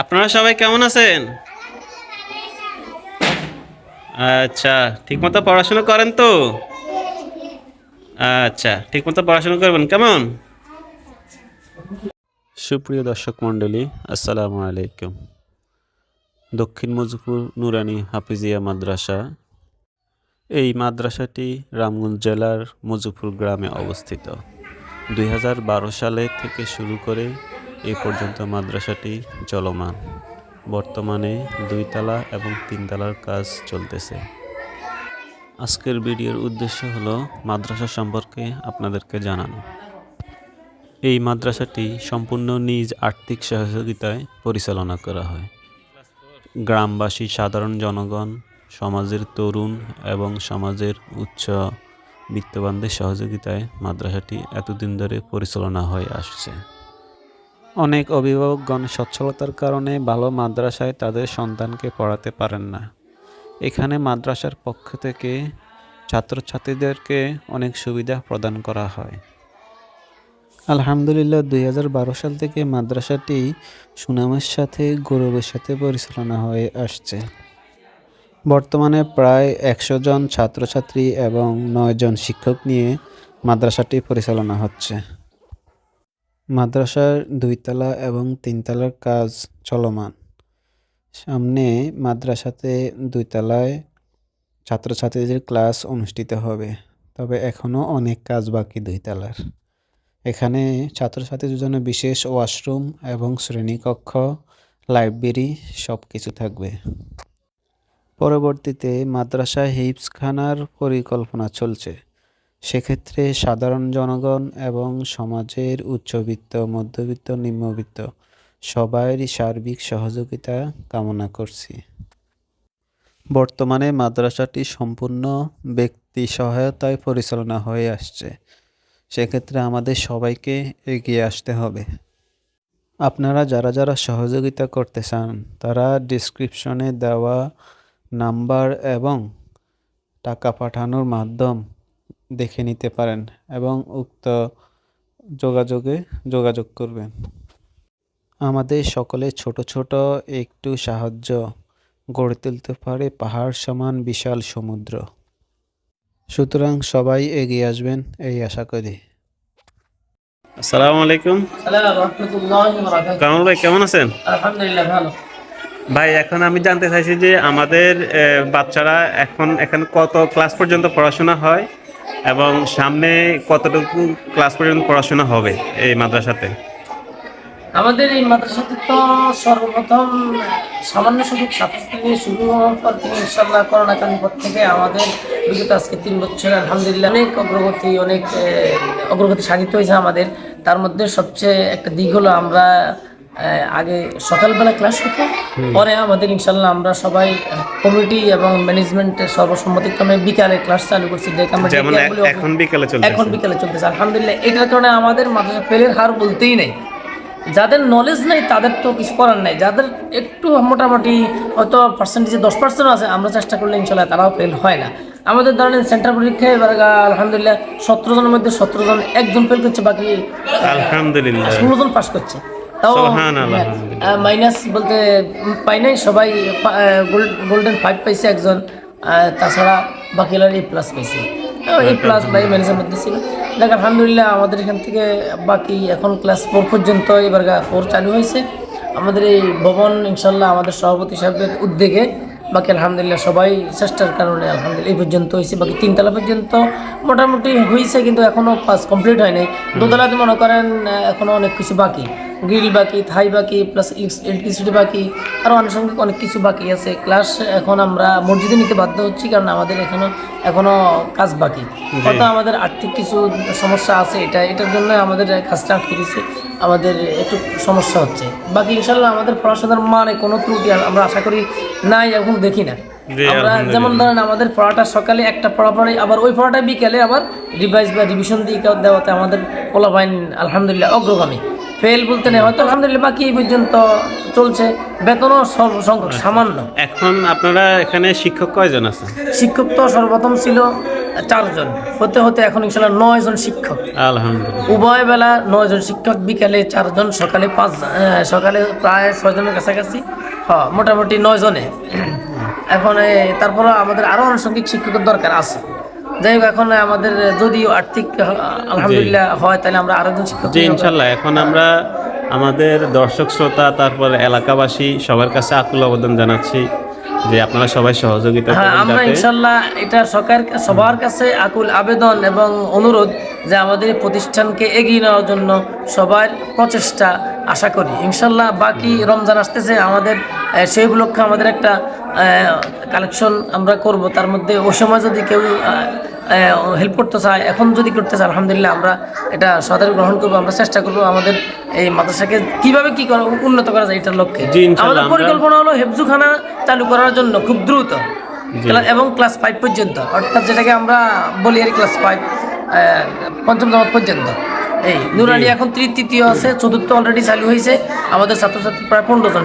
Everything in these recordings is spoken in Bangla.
আপনারা সবাই কেমন আছেন? আচ্ছা ঠিকমতো পড়াশোনা করেন তো? আচ্ছা ঠিকমতো পড়াশোনা করবেন, কেমন? সুপ্রিয় দর্শক মণ্ডলী, আসসালামু আলাইকুম। দক্ষিণ মজুপুর নুরানি হাফিজিয়া মাদ্রাসা, এই মাদ্রাসাটি রামগঞ্জ জেলার মজুপুর গ্রামে অবস্থিত। দুই সালে থেকে শুরু করে এই পর্যন্ত মাদ্রাসাটি চলমান। বর্তমানে দুইতলা এবং তিনতলার কাজ চলতেছে। আজকের ভিডিওর উদ্দেশ্য হলো মাদ্রাসা সম্পর্কে আপনাদেরকে জানানো। এই মাদ্রাসাটি সম্পূর্ণ নিজ আর্থিক সহযোগিতায় পরিচালনা করা হয়। গ্রামবাসী, সাধারণ জনগণ, সমাজের তরুণ এবং সমাজের উচ্চ বিত্তবানদের সহযোগিতায় মাদ্রাসাটি এতদিন ধরে পরিচালনা হয়ে আসছে। অনেক অভিভাবকগণ সচ্ছলতার কারণে ভালো মাদ্রাসায় তাদের সন্তানকে পড়াতে পারেন না। এখানে মাদ্রাসার পক্ষ থেকে ছাত্রছাত্রীদেরকে অনেক সুবিধা প্রদান করা হয়। আলহামদুলিল্লাহ, দুই হাজার বারো সাল থেকে মাদ্রাসাটি সুনামের সাথে, গৌরবের সাথে পরিচালনা হয়ে আসছে। বর্তমানে প্রায় একশো জন ছাত্রছাত্রী এবং নয় জন শিক্ষক নিয়ে মাদ্রাসাটি পরিচালনা হচ্ছে। মাদ্রাসার দুইতলা এবং তিনতলার কাজ চলমান। সামনে মাদ্রাসাতে দুইতলায় ছাত্রছাত্রীদের ক্লাস অনুষ্ঠিত হবে, তবে এখনও অনেক কাজ বাকি দুইতলার। এখানে ছাত্রছাত্রীদের জন্য বিশেষ ওয়াশরুম এবং শ্রেণীকক্ষ, লাইব্রেরি সব কিছু থাকবে। পরবর্তীতে মাদ্রাসা হিপসখানার পরিকল্পনা চলছে। সেক্ষেত্রে সাধারণ জনগণ এবং সমাজের উচ্চবিত্ত, মধ্যবিত্ত, নিম্নবিত্ত সবাইয়েরই সার্বিক সহযোগিতা কামনা করছি। বর্তমানে মাদ্রাসাটি সম্পূর্ণ ব্যক্তি সহায়তায় পরিচালনা হয়ে আসছে। সেক্ষেত্রে আমাদের সবাইকে এগিয়ে আসতে হবে। আপনারা যারা যারা সহযোগিতা করতে চান, তারা ডিসক্রিপশনে দেওয়া নাম্বার এবং টাকা পাঠানোর মাধ্যম দেখে নিতে পারেন এবং উক্ত যোগাযোগে যোগাযোগ করবেন। আমাদের সকলে ছোট ছোট একটু সাহায্য গড়ে তুলতে পারে পাহাড় সমান বিশাল সমুদ্র। সুতরাং সবাই এগিয়ে আসবেন এই আশা করি। আসসালামু আলাইকুম। কামাল ভাই কেমন আছেন? আলহামদুলিল্লাহ ভালো। ভাই, এখন আমি জানতে চাইছি যে আমাদের বাচ্চারা এখন, এখানে কত ক্লাস পর্যন্ত পড়াশোনা হয় এবং সামনে কতটুকু ক্লাস পর্যন্ত পড়াশোনা হবে এই মাদ্রাসাতে? আমাদের এই মাদ্রাসাতে তো সর্বপ্রথম সামান্য শুধু ছাত্রছাত্রী নিয়ে শুরু হওয়ার পর থেকে ইনশাল্লাহ করোনাকালীন পর থেকে আমাদের বিগত আজকে তিন বছর, আলহামদুলিল্লাহ, অনেক অগ্রগতি অনেক অগ্রগতি সাধিত হয়েছে আমাদের। তার মধ্যে সবচেয়ে একটা দিক হলো আমরা আগে সকালবেলা ক্লাস হতো। পরে আমাদের ইনশাল্লাহ আমরা সবাই কমিটি এবং ম্যানেজমেন্টের সর্বসম্মতিক্রমে বিকালে ক্লাস চালু করছি। আমরা এখন বিকেলে চলছে এখন বিকালে চলতেছে। আলহামদুলিল্লাহ এটার কারণে আমাদের মাদ্রাসা ফেলের হার বলতেই নেই। যাদের নলেজ নেই তাদের তো কিছু করার নেই। যাদের একটু মোটামুটি হয়তো পার্সেন্টেজে দশ পার্সেন্ট আছে আমরা চেষ্টা করলে ইনশাল্লাহ তারাও ফেল হয় না। আমাদের ধরেন সেন্টার পরীক্ষায় এবার আলহামদুলিল্লাহ সতেরো জনের মধ্যে সতেরো জন একজন ফেল করছে বাকি আলহামদুলিল্লাহ। ষোলো জন পাস করছে। মাইনাস বলতে পাই নাই সবাই গোল্ডেন ফাইভ পাইছে একজন তাছাড়া বাকিলার এ প্লাস পাইছে। এ প্লাস বাই মাইনাসের মধ্যে ছিল। দেখ আলহামদুলিল্লাহ আমাদের এখান থেকে বাকি এখন ক্লাস ফোর পর্যন্ত এবার ফোর চালু হয়েছে। আমাদের এই ভবন ইনশাল্লাহ আমাদের সভাপতি সাহেবের উদ্যোগে বাকি আলহামদুলিল্লাহ সবাই চেষ্টার কারণে আলহামদুলিল্লাহ এই পর্যন্ত হয়েছে। বাকি তিনতলা পর্যন্ত মোটামুটি হয়েছে কিন্তু এখনও পাস কমপ্লিট হয় নাই। দোতলাতে মনে করেন এখনও অনেক কিছু বাকি। গ্রিল বাকি থাই বাকি প্লাস ইলেকট্রিসিটি বাকি আরও আনুষঙ্গিক অনেক কিছু বাকি আছে। ক্লাস এখন আমরা মসজিদে নিতে বাধ্য হচ্ছি কারণ আমাদের এখনও এখনও কাজ বাকি। হয়তো আমাদের আর্থিক কিছু সমস্যা আছে এটা এটার জন্য আমাদের কাজটা আটকে দিচ্ছে আমাদের একটু সমস্যা হচ্ছে। বাকি ইনশাল্লাহ আমাদের পড়াশোনার মানে কোনো ত্রুটি আমরা আশা করি নাই এখন দেখি না। আমরা যেমন ধরেন আমাদের পড়াটা সকালে একটা পড়া পড়াই আবার ওই পড়াটা বিকেলে আবার রিভাইজ বা রিভিশন দিয়ে দেওয়াতে আমাদের পোলাপাইন আলহামদুলিল্লাহ অগ্রগামী। ফেল বলতে নেই হয়তো আলহামদুলিল্লাহ বাকি এই পর্যন্ত চলছে। বেতনও সংখ্যক সামান্য। এখন আপনারা এখানে শিক্ষক কয়জন আছে শিক্ষক তো সর্বপ্রথম ছিল চারজন। হতে হতে এখন ইনশাল্লাহ নয় জন শিক্ষক। আলহামদুলিল্লাহ। উভয় বেলা নয় জন শিক্ষক বিকালে চারজন সকালে পাঁচ সকালে প্রায় ছয়জনের কাছাকাছি। হ্যাঁ মোটামুটি নয় জনে এখন তারপরে আমাদের আরও আনুষঙ্গিক শিক্ষকের দরকার আছে। যাই হোক এখন আমাদের যদিও আর্থিক আলহামদুলিল্লাহ হয় তাহলে আমরা আরও একজন শিক্ষক ইনশাল্লাহ। এখন আমরা আমাদের দর্শক শ্রোতা তারপর এলাকাবাসী সবার কাছে আকুল আবেদন জানাচ্ছি। যে আপনারা সবাই সহযোগিতা করেন আমরা ইনশাআল্লাহ ইনশাল্লাহ এটা সরকার সবার কাছে আকুল আবেদন এবং অনুরোধ যে আমাদের প্রতিষ্ঠানকে এগিয়ে নেওয়ার জন্য সবার প্রচেষ্টা আশা করি। ইনশাল্লাহ বাকি রমজান আসতেছে আমাদের সেই উপলক্ষে আমাদের একটা কালেকশন আমরা করব। তার মধ্যে ওই সময় যদি কেউ হেল্প করতে চায় এখন যদি করতে চায় আলহামদুলিল্লাহ আমরা এটা সদর গ্রহণ করব আমরা চেষ্টা করব আমাদের এই মাদ্রাসাকে কীভাবে কি করা উন্নত করা যায় এটার লক্ষ্যে। আমাদের পরিকল্পনা হলো হেফজুখানা চালু করার জন্য খুব দ্রুত। এবং ক্লাস ফাইভ পর্যন্ত। অর্থাৎ যেটাকে আমরা বলি আর ক্লাস ফাইভ পঞ্চম জমাত পর্যন্ত। এই নুরানি এখন তৃতীয় আছে চতুর্থ অলরেডি চালু হয়েছে আমাদের ছাত্রছাত্রী প্রায় পনেরো জন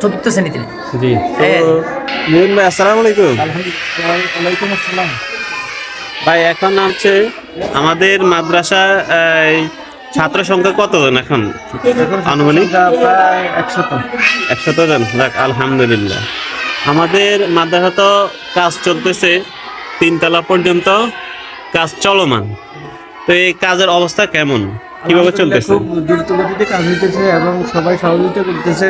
চতুর্থ শ্রেণীতে। জি তো হ্যাঁ। ভাই আসসালামু আলাইকুম। ওয়ালাইকুম আসসালাম। ভাই এখন হচ্ছে আমাদের মাদ্রাসা এই, ছাত্র সংখ্যা কতজন এখন? আনুমানিক? প্রায় একশত। একশত জন যাক আলহামদুলিল্লাহ। আমাদের মাদ্রাসা তো কাজ চলতেছে তিনতলা পর্যন্ত কাজ চলমান। তো এই কাজের অবস্থা কেমন? কীভাবে চলতেছে? খুব দ্রুত গতিতে কাজ হইতেছে এবং সবাই সহযোগিতা করতেছে।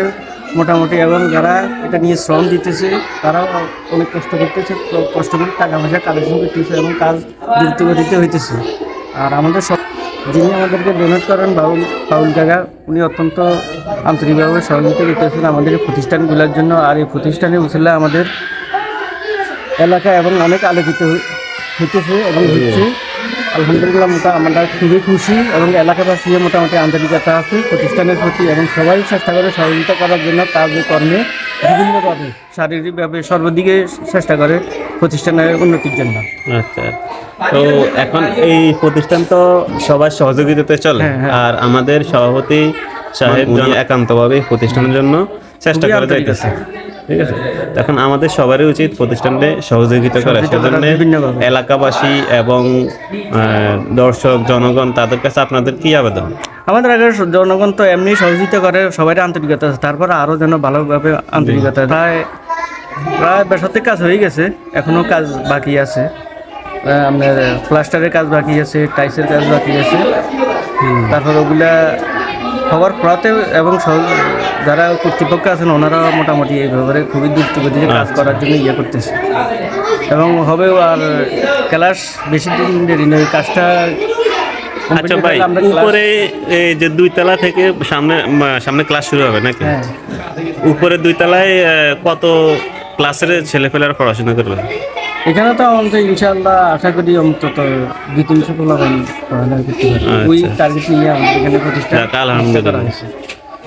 মোটামুটি, এবং যারা এটা নিয়ে শ্রম দিতেছে, তারাও অনেক কষ্ট করতেছে কষ্ট করে টাকা পয়সা কালেকশন করতেছে এবং কাজ দ্রুত গতিতে হইতেছে। আর আমাদের সব, যিনি আমাদেরকে ডোনেট করেন, বাউল বাউল কাকা উনি অত্যন্ত আন্তরিকভাবে সহযোগিতা করতেছেন আমাদের প্রতিষ্ঠানগুলোর জন্য। আর এই প্রতিষ্ঠানে উচিল্লা আমাদের এলাকা এবং অনেক আলোকিত হই- হইতেছে এবং হচ্ছে আলহামদুলিল্লাহ মোটা আমরা খুবই খুশি এবং এলাকাবাসী মোটামুটি আন্তরিকতা আছে প্রতিষ্ঠানের প্রতি এবং সবাই চেষ্টা করে সহযোগিতা করার জন্য কাজে কর্মে বিভিন্নভাবে শারীরিকভাবে সর্বদিকে চেষ্টা করে প্রতিষ্ঠানের উন্নতির জন্য আচ্ছা তো এখন এই প্রতিষ্ঠান তো সবার সহযোগিতাতে চলে হ্যাঁ, হ্যাঁ। আর আমাদের সভাপতি সাহেব একান্তভাবে এই প্রতিষ্ঠানের জন্য চেষ্টা করে যাইতেছে। ঠিক আছে। এখন আমাদের সবারই উচিত প্রতিষ্ঠানকে সহযোগিতা করা সেজন্য এলাকাবাসী এবং দর্শক জনগণ তাদের কাছে আপনাদের কি আবেদন? আমাদের আগে জনগণ তো এমনি সহযোগিতা করে সবাই আন্তরিকতা আছে। তারপরে আরও যেন ভালোভাবে আন্তরিকতা প্রায় প্রায় বেসাতে কাজ হয়ে গেছে। এখনও কাজ বাকি আছে। আপনার প্লাস্টারের কাজ বাকি আছে টাইসের কাজ বাকি আছে। তারপর ওগুলা হওয়ার পরাতে এবং যারা কর্তৃপক্ষ আছেন ওনারা মোটামুটি এই ব্যাপারে খুবই দ্রুতগতিতে কাজ করার জন্য ইয়ে করতেছে। এবং হবেও আর ক্লাস বেশি দিন দেরি নয় কাজটা আচ্ছা ভাই উপরে এই যে দুই তলা থেকে সামনে সামনে ক্লাস শুরু হবে নাকি? হ্যাঁ। উপরে দুই তলায় কত ক্লাসের ছেলেপেলেরা পড়াশোনা করবে? এখানে তো অন্তত ইনশাআল্লাহ আশা করি অন্তত দুই তিনশো পোলাবেন পড়ালেখা করতে পারবে। ওই টার্গেট নিয়ে আমাদের এখানে প্রতিষ্ঠা। করা হয়েছে।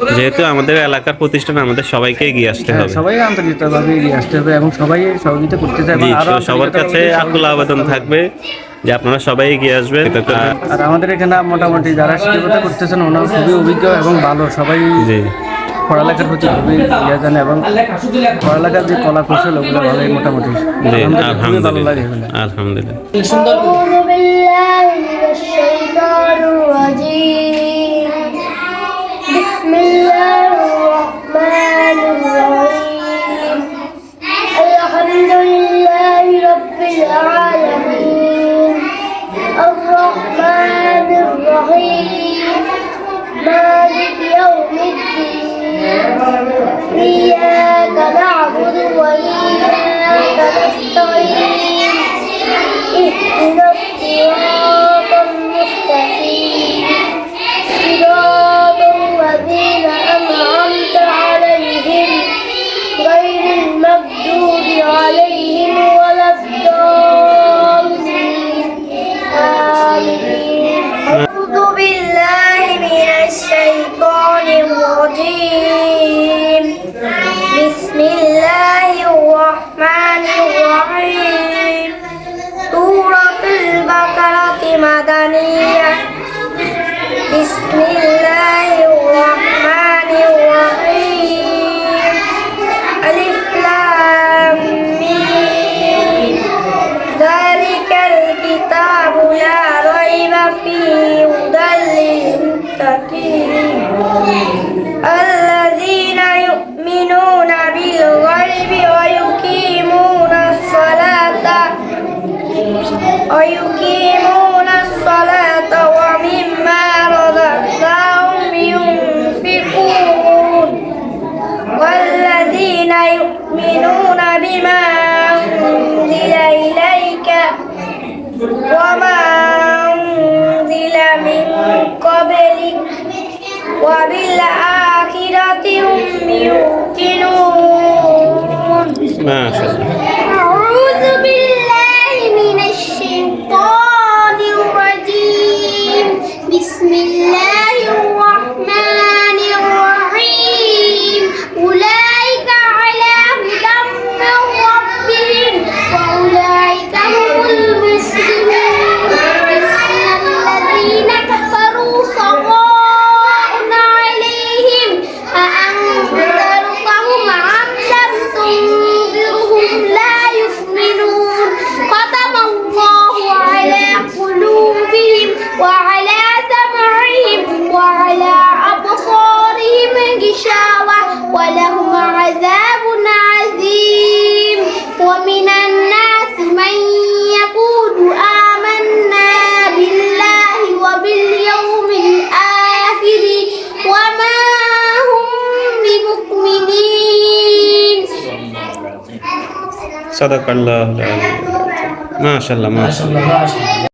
যেহেতু আমাদের এলাকার প্রতিষ্ঠান আমাদের সবাইকে এগিয়ে আসতে হ্যাঁ, হবে। সবাই আন্তরিকভাবে এগিয়ে আসতে হবে এবং সবাই সহযোগিতা করতে আরও সবার কাছে আকুল আবেদন থাকবে যে আপনারা সবাই এগিয়ে আসবেন। আর- আমাদের এখানে মোটামুটি যারা শিক্ষকতা করতেছেন ওনারা খুবই অভিজ্ঞ এবং ভালো। সবাই জি। পড়ালেখার প্রতি খুবই ইয়ে জানে এবং পড়ালেখার যে কলা কৌশল ওগুলো ভালোই মোটামুটি। জি আলহামদুলিল্লাহ, আলহামদুলিল্লাহ আলহামদুলিল্লাহ। সুন্দর Okay. Má. সাদাকাল্লাহ মাশাল্লাহ মাশাআল্লাহ।